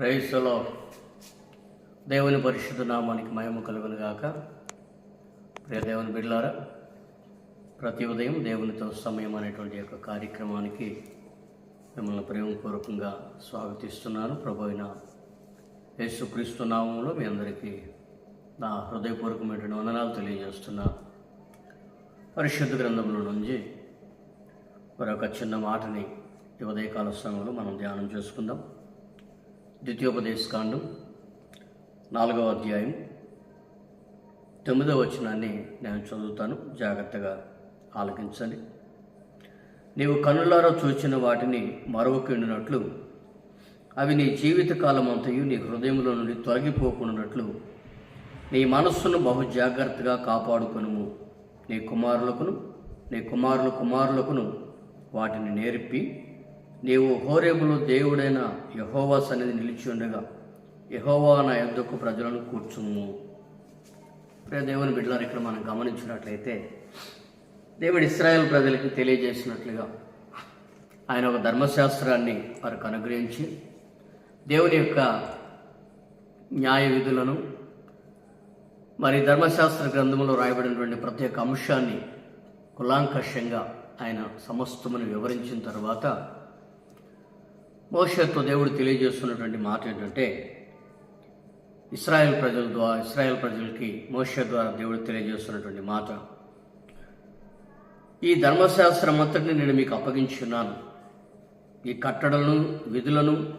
రైసులో దేవుని పరిశుద్ధ నామానికి మహిమ కలుగును గాక. ప్రియ దేవుని బిడ్లారా ప్రతి ఉదయం దేవునితో సమయం అనేటువంటి యొక్క కార్యక్రమానికి మిమ్మల్ని ప్రేమపూర్వకంగా స్వాగతిస్తున్నాను. ప్రభు అయిన యేసుక్రీస్తు నామంలో మీ అందరికీ నా హృదయపూర్వకమైన వందనాలు తెలియజేస్తున్నా. పరిశుద్ధ గ్రంథంలో నుంచి మరొక చిన్న మాటని ఈ ఉదయకాల సమయంలో మనం ధ్యానం చేసుకుందాం. ద్వితీయోపదేశకాండం నాలుగవ అధ్యాయం తొమ్మిదవ వచనాన్ని నేను చదువుతాను. జాగ్రత్తగా ఆలకించండి. నీవు కనులారా చూచిన వాటిని మరవకుండినట్లు అవి నీ జీవితకాలం అంతయు నీ హృదయంలో నుండి తొలగిపోకున్నట్లు నీ మనస్సును బహు జాగ్రత్తగా కాపాడుకును నీ కుమారులకును నీ కుమారుల కుమారులకును వాటిని నేర్పి నీవు హోరేబులో దేవుడైన యహోవా సన్నిధి నిలిచి ఉండగా యహోవా నా యొద్దకు ప్రజలను కూర్చుము. ప్రే దేవుని బిడ్డలారు ఇక్కడ మనం గమనించినట్లయితే దేవుడు ఇస్రాయేల్ ప్రజలకు తెలియజేసినట్లుగా ఆయన ఒక ధర్మశాస్త్రాన్ని వారికి అనుగ్రహించి దేవుని యొక్క న్యాయ విధులను మరి ధర్మశాస్త్ర గ్రంథంలో రాయబడినటువంటి ప్రతి ఒక్క అంశాన్ని కులాంకషంగా ఆయన సమస్తమును వివరించిన తర్వాత మోషతో దేవుడు తెలియజేస్తున్నటువంటి మాట ఏంటంటే ఇస్రాయెల్ ప్రజల ద్వారా ఇస్రాయెల్ ప్రజలకి మోష ద్వారా దేవుడు తెలియజేస్తున్నటువంటి మాట. ఈ ధర్మశాస్త్రం అంతటిని నేను మీకు అప్పగించున్నాను. ఈ కట్టడలను విధులను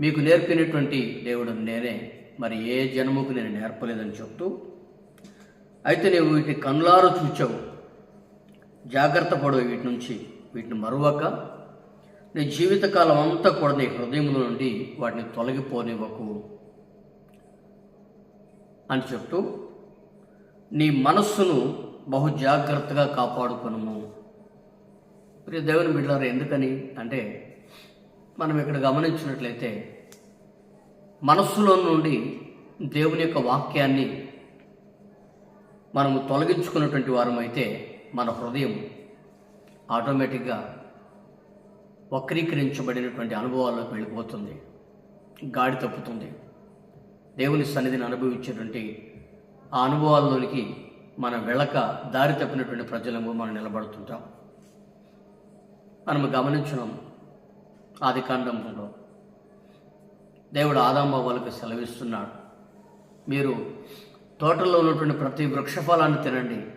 మీకు నేర్పినటువంటి దేవుడు నేనే. మరి ఏ జన్మకు నేను నేర్పలేదని చెప్తూ అయితే నీవు వీటిని కనులారు చూచావు. జాగ్రత్త పడవు వీటి నుంచి. వీటిని మరువక నీ జీవితకాలం అంతా కూడా నీ హృదయంలో నుండి వాటిని తొలగిపోనివ్వకు అని చెప్తూ నీ మనస్సును బహు జాగ్రత్తగా కాపాడుకును ప్రియ దేవుని బిడ్డారు ఎందుకని అంటే మనం ఇక్కడ గమనించినట్లయితే మనస్సులో నుండి దేవుని యొక్క వాక్యాన్ని మనము తొలగించుకున్నటువంటి వారమైతే మన హృదయం ఆటోమేటిక్గా వక్రీకరించబడినటువంటి అనుభవాల్లోకి వెళ్ళిపోతుంది. గాడి తప్పుతుంది. దేవుని సన్నిధిని అనుభవించేటువంటి ఆ అనుభవాల్లోనికి మనం వెళ్ళక దారి తప్పినటువంటి ప్రజలము మనం నిలబడుతుంటాం. మనము గమనించడం ఆది కాండంలో. దేవుడు ఆదాంబ సెలవిస్తున్నాడు. మీరు తోటలో ఉన్నటువంటి ప్రతి వృక్షఫలాన్ని తినండి.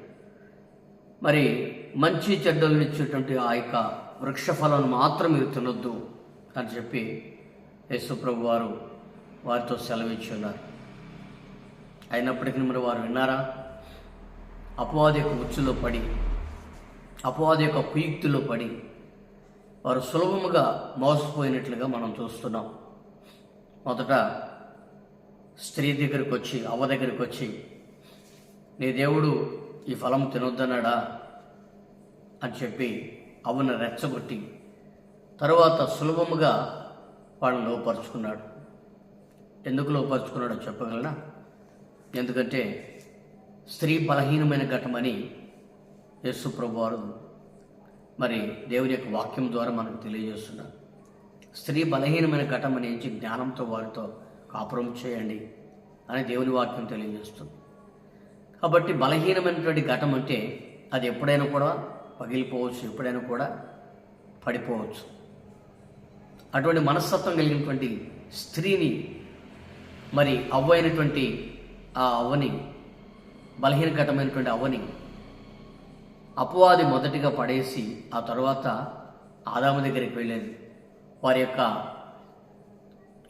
మరి మంచి చెడ్డలను ఇచ్చేటువంటి ఆ యొక్క వృక్షఫలాన్ని మాత్రం మీరు తినొద్దు అని చెప్పి యేసుప్రభు వారు వారితో సెలవిచ్చి ఉన్నారు. అయినప్పటికీ మరి వారు విన్నారా? అపవాది యొక్క ఉచ్చులో పడి అపవాది యొక్క కుయుక్తిలో పడి వారు సులభముగా మోసపోయినట్లుగా మనం చూస్తున్నాం. మొదట స్త్రీ దగ్గరికి వచ్చి అవ్వ దగ్గరికి వచ్చి నీ దేవుడు ఈ ఫలం తినొద్దన్నాడా? అని చెప్పి అవ్వను రెచ్చగొట్టి తర్వాత సులభముగా వాళ్ళని లోపరుచుకున్నాడు. ఎందుకు లోపరుచుకున్నాడో చెప్పగలనా? ఎందుకంటే స్త్రీ బలహీనమైన ఘటమని యేసు మరి దేవుని యొక్క వాక్యం ద్వారా మనకు తెలియజేస్తున్నారు. స్త్రీ బలహీనమైన ఘటం అనేది జ్ఞానంతో వారితో కాపురం చేయండి అని దేవుని వాక్యం తెలియజేస్తుంది. కాబట్టి బలహీనమైనటువంటి ఘటం అంటే అది ఎప్పుడైనా కూడా పగిలిపోవచ్చు ఎప్పుడైనా కూడా పడిపోవచ్చు. అటువంటి మనస్తత్వం కలిగినటువంటి స్త్రీని మరి అవ్వ అయినటువంటి ఆ అవ్వని బలహీనఘటమైనటువంటి అవ్వని అపవాది మొదటిగా పడేసి ఆ తర్వాత ఆదాము దగ్గరికి వెళ్ళేది. వారి యొక్క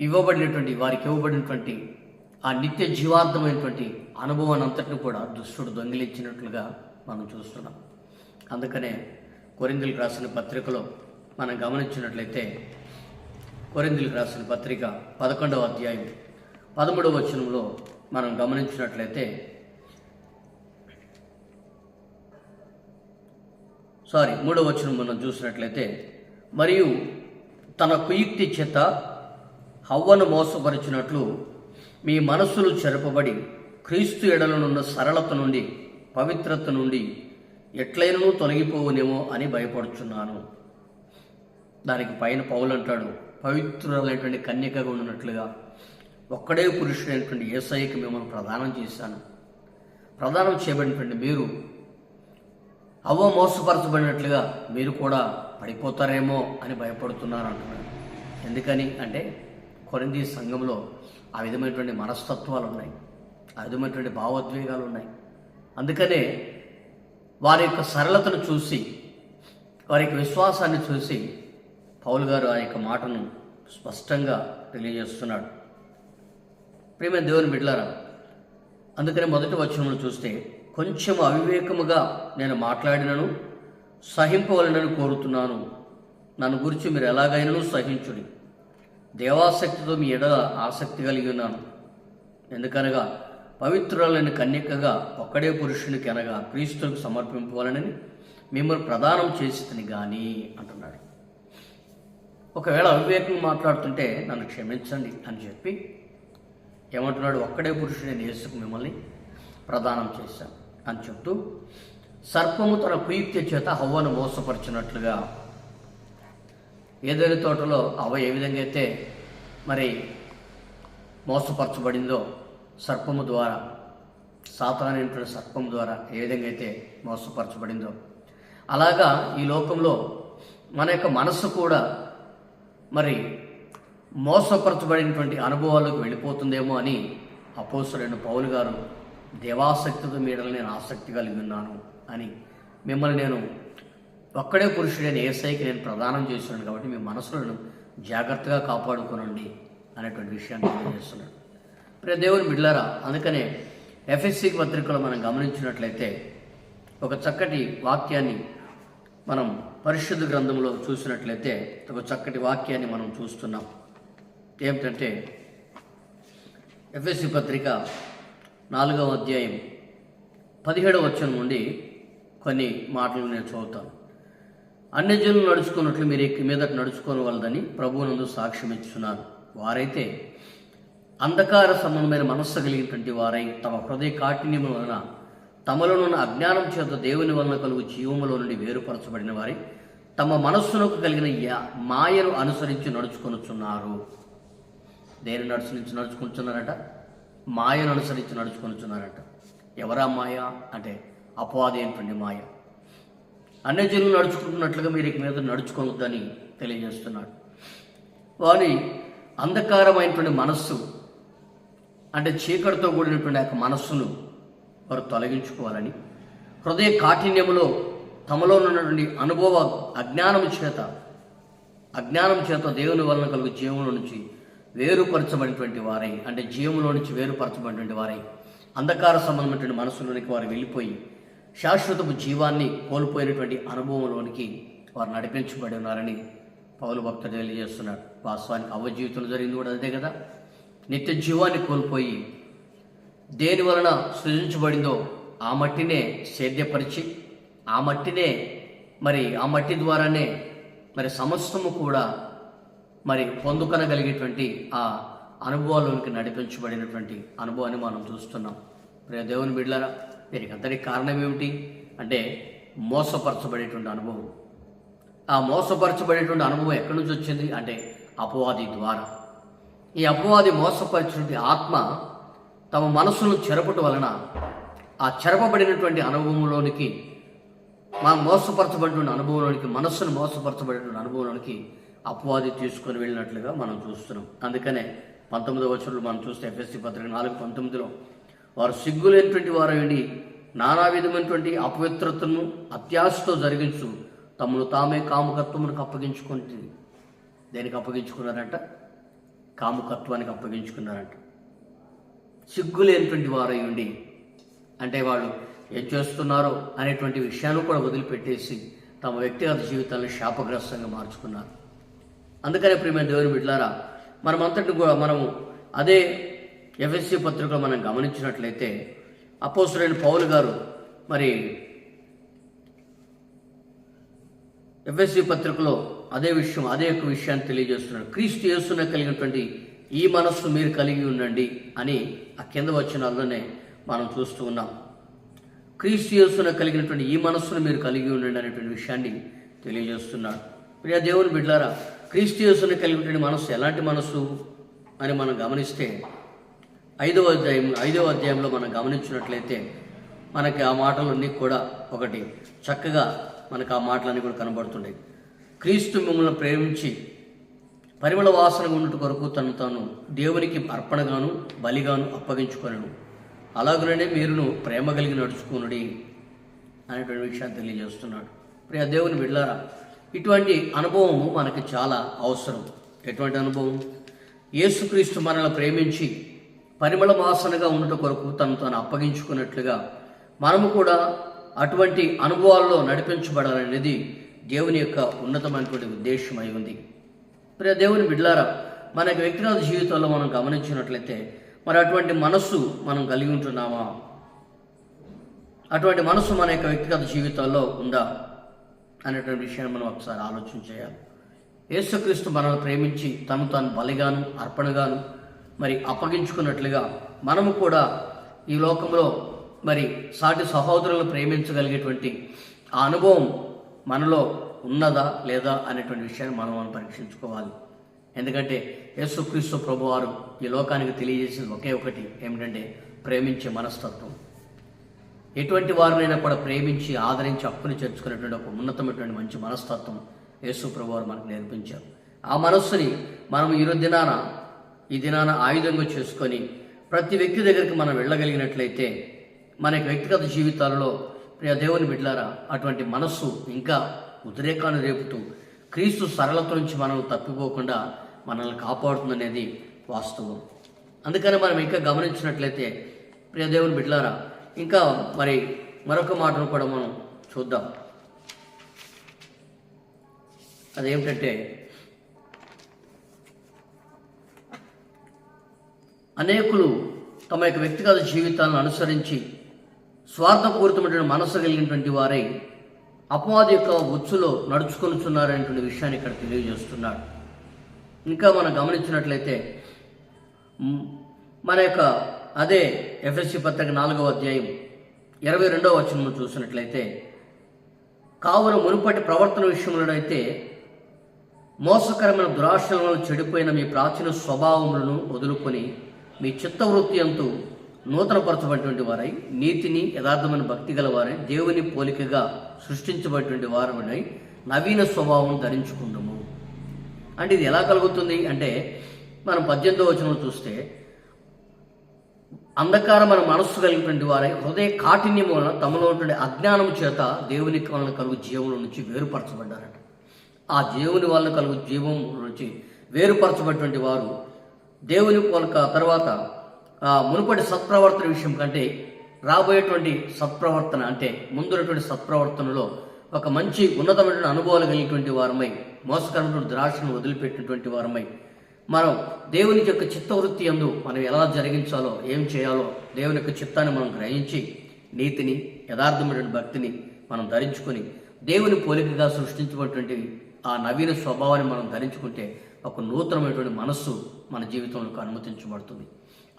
ఇవ్వబడినటువంటి వారికి ఇవ్వబడినటువంటి ఆ నిత్య జీవార్థమైనటువంటి అనుభవాన్ని అంతటిని కూడా దుష్టుడు దొంగిలించినట్లుగా మనం చూస్తున్నాం. అందుకనే కొరిందులకు రాసిన పత్రికలో మనం గమనించినట్లయితే కొరిందులకు రాసిన పత్రిక పదకొండవ అధ్యాయం పదమూడవ వచనంలో మనం గమనించినట్లయితే సారీ మూడవ వచనం మనం చూసినట్లయితే మరియు తన కుయుక్తి చేత హవ్వను మోసపరిచినట్లు మీ మనస్సులు చెరపబడి క్రీస్తు ఎడలనున్న సరళత నుండి పవిత్రత నుండి ఎట్లయినను తొలగిపోవునేమో అని భయపడుచున్నాను. దానికి పైన పౌలు అంటాడు పవిత్రులైనటువంటి కన్యకగా ఉన్నట్లుగా ఒక్కడే పురుషుడైనటువంటి ఏసైకి మిమ్మల్ని ప్రదానం చేశాను. ప్రదానం చేయబడినటువంటి మీరు అవ్వ మోసపరచబడినట్లుగా మీరు కూడా పడిపోతారేమో అని భయపడుతున్నారు అంటున్నాడు. ఎందుకని అంటే కొరింది సంఘంలో ఆ విధమైనటువంటి మనస్తత్వాలు ఉన్నాయి. ఆ విధమైనటువంటి భావోద్వేగాలు ఉన్నాయి. అందుకనే వారి యొక్క సరళతను చూసి వారి యొక్క విశ్వాసాన్ని చూసి పౌలు గారు ఆ యొక్క మాటను స్పష్టంగా తెలియజేస్తున్నాడు. ప్రేమ దేవుని బిడ్డలారా అందుకని మొదటి వచనంలో చూస్తే కొంచెం అవివేకముగా నేను మాట్లాడినను సహింపవలనని కోరుతున్నాను. నన్ను గురించి మీరు ఎలాగైనాను సహించుడి. దేవాసక్తితో మీ ఎడ ఆసక్తి కలిగి ఉన్నాను. ఎందుకనగా పవిత్రులైన కన్యకగా ఒక్కడే పురుషునికి అనగా క్రీస్తులకు సమర్పింపవాలని మిమ్మల్ని ప్రదానం చేసి కానీ అంటున్నాడు. ఒకవేళ అవివేకం మాట్లాడుతుంటే నన్ను క్షమించండి అని చెప్పి ఏమంటున్నాడు ఒక్కడే పురుషుని నేసుకు మిమ్మల్ని ప్రదానం చేశాను అని చెప్తూ సర్పము తన కుయుక్తి చేత హవ్వను మోసపరిచినట్లుగా ఏదైనా తోటలో అవ్వ ఏ విధంగా అయితే మరి మోసపరచబడిందో సర్పము ద్వారా సాతానైనటువంటి సర్పం ద్వారా ఏ విధంగా అయితే మోసపరచబడిందో. అలాగా ఈ లోకంలో మన యొక్క మనస్సు కూడా మరి మోసపరచబడినటువంటి అనుభవాలకు వెళ్ళిపోతుందేమో అని అపోసరైన పౌలు గారు దేవాసక్తితో మీడలు నేను ఆసక్తి కలిగి ఉన్నాను అని మిమ్మల్ని నేను ఒక్కడే పురుషుడైన ఏసైకి నేను ప్రదానం చేస్తున్నాను కాబట్టి మీ మనసులను జాగ్రత్తగా కాపాడుకోనండి అనేటువంటి విషయాన్ని తెలియజేస్తున్నాడు దేవుని మిడ్లరా అందుకనే ఎఫ్ఎస్సి పత్రికలో మనం గమనించినట్లయితే ఒక చక్కటి వాక్యాన్ని మనం పరిశుద్ధ గ్రంథంలో చూసినట్లయితే ఒక చక్కటి వాక్యాన్ని మనం చూస్తున్నాం. ఏమిటంటే ఎఫ్ఎస్సి పత్రిక నాలుగవ అధ్యాయం పదిహేడవ వచనం నుండి కొన్ని మాటలు నేను చదువుతాను. అన్ని జనులు నడుచుకున్నట్లు మీరు ఎక్కి మీద నడుచుకోని వాళ్ళదని ప్రభువునందు సాక్ష్యం ఇచ్చున్నాను వారైతే అంధకార సంబంధమైన మనస్సు కలిగినటువంటి వారై తమ హృదయ కాఠిన్యము వలన తమలోనున్న అజ్ఞానం చేత దేవుని వలన కలుగు జీవములో నుండి వేరుపరచబడిన వారి తమ మనస్సునకు కలిగిన యా- మాయను అనుసరించి నడుచుకొనుచున్నారు. దేని నడుచునించి నడుచుకుంటున్నారట మాయను అనుసరించి నడుచుకొనుచున్నారట. ఎవరా మాయ? అంటే అపవాది మాయ. అన్ని జనులు నడుచుకుంటున్నట్లుగా మీరు ఇక మీద నడుచుకోవద్దని తెలియజేస్తున్నాడు. వారి అంధకారమైనటువంటి మనస్సు అంటే చీకటితో కూడినటువంటి ఆ యొక్క మనస్సును వారు తొలగించుకోవాలని హృదయ కాఠిన్యములో తమలో ఉన్నటువంటి అనుభవ అజ్ఞానం చేత అజ్ఞానం చేత దేవుని వలన కలుగు జీవంలో నుంచి వేరుపరచబడినటువంటి వారై అంటే జీవంలో నుంచి వేరుపరచబడినటువంటి వారై అంధకార సంబంధమైనటువంటి మనసులోనికి వారు వెళ్ళిపోయి శాశ్వతపు జీవాన్ని కోల్పోయినటువంటి అనుభవంలోనికి వారు నడిపించబడి ఉన్నారని పౌలు భక్తుడు తెలియజేస్తున్నాడు. వాస్తవానికి అవ్వ జీవితంలో జరిగింది కూడా అదే కదా. నిత్య జీవాన్ని కోల్పోయి దేని వలన సృజించబడిందో ఆ మట్టినే సేద్యపరిచి ఆ మట్టినే మరి ఆ మట్టి ద్వారానే మరి సమస్తము కూడా మరి పొందుకొనగలిగేటువంటి ఆ అనుభవాల్లోనికి నడిపించబడినటువంటి అనుభవాన్ని మనం చూస్తున్నాం. ప్రియ దేవుని బిడ్డలారా దీనికి అంతటి కారణం ఏమిటి అంటే మోసపరచబడేటువంటి అనుభవం. ఆ మోసపరచబడేటువంటి అనుభవం ఎక్కడి నుంచి వచ్చింది అంటే అపవాది ద్వారా. ఈ అపవాది మోసపరిచినటువంటి ఆత్మ తమ మనసును చెరపట వలన ఆ చెరపబడినటువంటి అనుభవంలోనికి మా మోసపరచబడిన అనుభవంలోనికి మనస్సును మోసపరచబడిన అనుభవంలోనికి అపవాది తీసుకొని వెళ్ళినట్లుగా మనం చూస్తున్నాం. అందుకనే పంతొమ్మిదవ వచనంలో మనం చూస్తే ఎఫ్ఎస్సి పత్రిక నాలుగు పంతొమ్మిదిలో వారు సిగ్గులేనటువంటి వారు వెళ్ళి నానా విధమైనటువంటి అపవిత్రతను అత్యాశతో జరిగించు తమను తామే కాముకత్వమునికి అప్పగించుకుంటుంది దేనికి అప్పగించుకున్నారంట? కాముకత్వానికి అప్పగించుకున్నారంట. సిగ్గులేనటువంటి వారై ఉండి అంటే వాళ్ళు ఏం చేస్తున్నారో అనేటువంటి విషయాన్ని కూడా వదిలిపెట్టేసి తమ వ్యక్తిగత జీవితాలను శాపగ్రస్తంగా మార్చుకున్నారు. అందుకనే ప్రియమైన దేవుని బిడ్లారా మనమంతటి కూడా మనము అదే ఎఫ్ఎస్సి పత్రికలో మనం గమనించినట్లయితే అపోసులైన పౌలు గారు మరి ఎఫ్ఎస్సి పత్రికలో అదే విషయం అదే యొక్క విషయాన్ని తెలియజేస్తున్నాడు. క్రీస్తు యేసున కలిగినటువంటి ఈ మనస్సు మీరు కలిగి ఉండండి అని ఆ కింద వచ్చిన మనం చూస్తూ ఉన్నాం. క్రీస్తు యేసున కలిగినటువంటి ఈ మనస్సును మీరు కలిగి ఉండండి అనేటువంటి విషయాన్ని తెలియజేస్తున్నాడు. ప్రియ దేవుని బిడ్లారా క్రీస్తు యేసున కలిగినటువంటి మనస్సు ఎలాంటి మనస్సు అని మనం గమనిస్తే ఐదవ అధ్యాయం ఐదవ అధ్యాయంలో మనం గమనించినట్లయితే మనకి ఆ మాటలన్నీ కూడా ఒకటి చక్కగా మనకు ఆ మాటలన్నీ కూడా కనబడుతుంటాయి క్రీస్తు మిమ్మల్ని ప్రేమించి పరిమళ వాసన ఉన్నట్టు కొరకు తను తాను దేవునికి అర్పణగాను బలిగాను అప్పగించుకొనడు అలాగనే మీరును ప్రేమ కలిగి నడుచుకునుడి అనేటువంటి విషయాన్ని తెలియజేస్తున్నాడు. ప్రియ దేవుని విడలారా ఇటువంటి అనుభవము మనకి చాలా అవసరం. ఎటువంటి అనుభవం? యేసుక్రీస్తు మనల్ని ప్రేమించి పరిమళ వాసనగా ఉండట కొరకు తను తాను అప్పగించుకున్నట్లుగా మనము కూడా అటువంటి అనుభవాల్లో నడిపించబడాలనేది దేవుని యొక్క ఉన్నతమైనటువంటి ఉద్దేశమై ఉంది. ప్రియ దేవుని బిడ్లారా మనకి వ్యక్తిగత జీవితంలో మనం గమనించినట్లయితే మరి అటువంటి మనస్సు మనం కలిగి ఉంటున్నామా? అటువంటి మనస్సు మన యొక్క వ్యక్తిగత జీవితాల్లో ఉందా? అనేటువంటి విషయాన్ని మనం ఒకసారి ఆలోచన చేయాలి. యేసుక్రీస్తు మనల్ని ప్రేమించి తను తాను బలిగాను అర్పణగాను మరి అప్పగించుకున్నట్లుగా మనము కూడా ఈ లోకంలో మరి సాటి సహోదరులను ప్రేమించగలిగేటువంటి ఆ అనుభవం మనలో ఉన్నదా లేదా అనేటువంటి విషయాన్ని మనం మనం పరీక్షించుకోవాలి. ఎందుకంటే యేసుక్రీస్తు ప్రభువారు ఈ లోకానికి తెలియజేసేది ఒకే ఒకటి ఏమిటంటే ప్రేమించే మనస్తత్వం. ఎటువంటి వారినైనా కూడా ప్రేమించి ఆదరించి అప్పుని చేర్చుకునేటువంటి ఒక ఉన్నతమైనటువంటి మంచి మనస్తత్వం యేసు ప్రభువారు మనకు నేర్పించారు. ఆ మనస్సుని మనం ఈరోజు దినాన ఈ దినాన ఆయుధంగా చేసుకొని ప్రతి వ్యక్తి దగ్గరికి మనం వెళ్ళగలిగినట్లయితే మన వ్యక్తిగత జీవితాలలో ప్రియ దేవుని బిడ్డారా అటువంటి మనస్సు ఇంకా ఉద్రేకాన్ని రేపుతూ క్రీస్తు సరళత నుంచి మనం తప్పిపోకుండా మనల్ని కాపాడుతుందనేది వాస్తవం. అందుకని మనం ఇంకా గమనించినట్లయితే ప్రియ దేవుని బిడ్లారా ఇంకా మరి మరొక మాటను కూడా మనం చూద్దాం. అదేమిటంటే అనేకులు తమ యొక్క వ్యక్తిగత జీవితాలను అనుసరించి స్వార్థపూరితమైన మనసు కలిగినటువంటి వారై అపవాది యొక్క ఉచ్చులో నడుచుకొనుచున్నారనేటువంటి విషయాన్ని ఇక్కడ తెలియజేస్తున్నాడు. ఇంకా మనం గమనించినట్లయితే మన యొక్క అదే ఎఫ్ఎస్సి పత్రిక నాలుగవ అధ్యాయం ఇరవై రెండవ వచనం చూసినట్లయితే కావున మునుపటి ప్రవర్తన విషయంలోనైతే మోసకరమైన దురాశలను చెడిపోయిన మీ ప్రాచీన స్వభావములను వదులుకొని మీ చిత్తవృత్తి అంతు నూతనపరచబడినటువంటి వారై నీతిని యథార్థమైన భక్తి గల వారై దేవుని పోలికగా సృష్టించబడినటువంటి వారమై నవీన స్వభావం ధరించుకుందాము. అంటే ఇది ఎలా కలుగుతుంది అంటే మనం పద్దెనిమిదో వచనం చూస్తే అంధకారమైన మనస్సు కలిగినటువంటి వారై హృదయ కాఠిన్యం వలన తమలో ఉన్నటువంటి అజ్ఞానం చేత దేవుని వలన కలుగు జీవుల నుంచి వేరుపరచబడ్డారట. ఆ దేవుని వలన కలుగు జీవం నుంచి వేరుపరచబడినటువంటి వారు దేవుని కొలక తర్వాత మునుపటి సత్ప్రవర్తన విషయం కంటే రాబోయేటువంటి సత్ప్రవర్తన అంటే ముందున్నటువంటి సత్ప్రవర్తనలో ఒక మంచి ఉన్నతమైనటువంటి అనుభవాలు కలిగినటువంటి వారమై మోసకరమైనటువంటి ద్రాక్షను వదిలిపెట్టినటువంటి వారమై మనం దేవుని యొక్క చిత్తవృత్తి అందు మనం ఎలా జరిగించాలో ఏం చేయాలో దేవుని యొక్క చిత్తాన్ని మనం గ్రహించి నీతిని యథార్థమైనటువంటి భక్తిని మనం ధరించుకొని దేవుని పోలికగా సృష్టించబడినటువంటి ఆ నవీన స్వభావాన్ని మనం ధరించుకుంటే ఒక నూతనమైనటువంటి మనస్సు మన జీవితంలో అనుమతించబడుతుంది.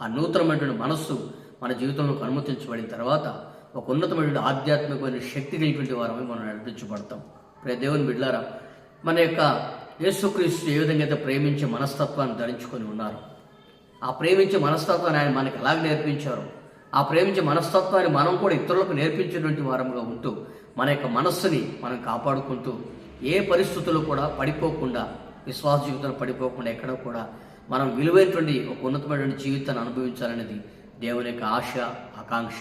ఆ నూతనమైనటువంటి మనస్సు మన జీవితంలోకి అనుమతించబడిన తర్వాత ఒక ఉన్నతమైనటువంటి ఆధ్యాత్మికమైన శక్తి కలిగినటువంటి వారమే మనం నడిపించబడతాం. ప్రే దేవుని బిడ్లారా మన యొక్క యేసుక్రీస్తు ఏ విధంగా అయితే ప్రేమించే మనస్తత్వాన్ని ధరించుకొని ఉన్నారు ఆ ప్రేమించే మనస్తత్వాన్ని ఆయన మనకి ఎలాగ నేర్పించారు ఆ ప్రేమించే మనస్తత్వాన్ని మనం కూడా ఇతరులకు నేర్పించేటువంటి వారంగా ఉంటూ మన యొక్క మనస్సుని మనం కాపాడుకుంటూ ఏ పరిస్థితుల్లో కూడా పడిపోకుండా విశ్వాస జీవితంలో పడిపోకుండా ఎక్కడ కూడా మనం విలువైనటువంటి ఒక ఉన్నతమైనటువంటి జీవితాన్ని అనుభవించాలనేది దేవుని యొక్క ఆశ ఆకాంక్ష.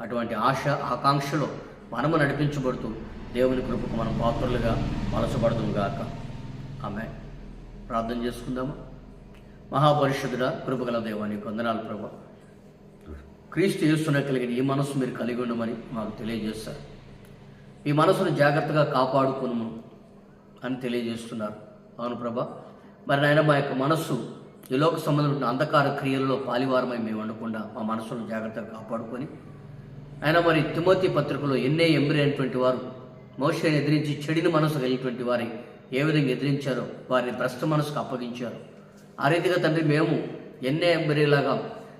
అటువంటి ఆశ ఆకాంక్షలో మనము నడిపించబడుతూ దేవుని కృపకు మనం పాత్రలుగా మలచబడదుము గాక. ఆమె ప్రార్థన చేసుకుందాము? మహాపరిషుద్ధుడ కృపగల దేవానికి వందనాలు ప్రభా. క్రీస్తు యేసున కలిగిన ఈ మనసు మీరు కలిగి ఉండమని మాకు తెలియజేస్తారు. ఈ మనసును జాగ్రత్తగా కాపాడుకును అని తెలియజేస్తున్నారు. అవును ప్రభా. మరి నాయన మా యొక్క మనస్సు ఈ లోక సంబంధమైన అంధకార క్రియల్లో పాలివారమై మేము ఉండకుండా మా మనసును జాగ్రత్తగా కాపాడుకొని ఆయన మరి తిమోతి పత్రికలో ఎన్నే ఎంబరి వారు మోషని ఎదిరించి చెడిన మనసు కలిగినటువంటి వారి ఏ విధంగా ఎదిరించారో వారిని భ్రష్ట మనసుకు అప్పగించారు. ఆ రీతిగా తండ్రి మేము ఎన్నే ఎంబరిలాగా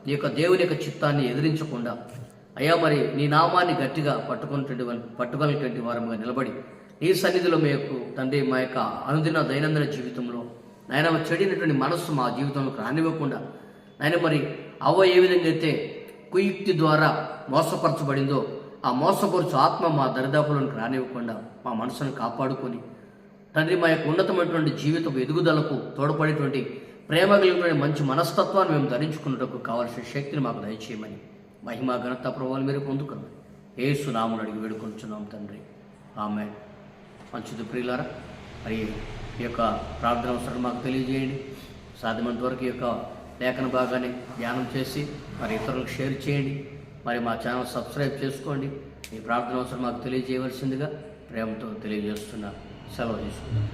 నీ యొక్క దేవుని యొక్క చిత్తాన్ని ఎదిరించకుండా అయ్యా మరి నీ నామాన్ని గట్టిగా పట్టుకున్నటువంటి పట్టుకునేటువంటి వారముగా నిలబడి నీ సన్నిధిలో మేము తండ్రి మా యొక్క అనుదిన దైనందిన జీవితంలో నాయన చెడినటువంటి మనస్సు మా జీవితంలోకి రానివ్వకుండా నాయన మరి అవ్వ ఏ విధంగా అయితే కుయుక్తి ద్వారా మోసపరచబడిందో ఆ మోసపరుచు ఆత్మ మా దరిదాపులకు రానివ్వకుండా మా మనసును కాపాడుకొని తండ్రి మా యొక్క ఉన్నతమైనటువంటి జీవితపు ఎదుగుదలకు తోడ్పడేటువంటి ప్రేమ కలిగినటువంటి మంచి మనస్తత్వాన్ని మేము ధరించుకున్నటకు కావాల్సిన శక్తిని మాకు దయచేయమని మహిమ ఘనత ప్రభావాలు మీరు పొందుకున్నాం ఏసు నామును అడిగి వేడుకొంచున్నాం తండ్రి. ఆమె మంచిది ప్రియులారా మరి ఈ యొక్క ప్రార్థన అవసరం మాకు తెలియజేయండి. సాధ్యమైనంత వరకు ఈ యొక్క లేఖన భాగాన్ని ధ్యానం చేసి మరి ఇతరులకు షేర్ చేయండి. మరి మా ఛానల్ సబ్స్క్రైబ్ చేసుకోండి. ఈ ప్రార్థన అవసరం మాకు తెలియజేయవలసిందిగా ప్రేమతో తెలియజేస్తున్నా. సెలవు తీసుకుందాం.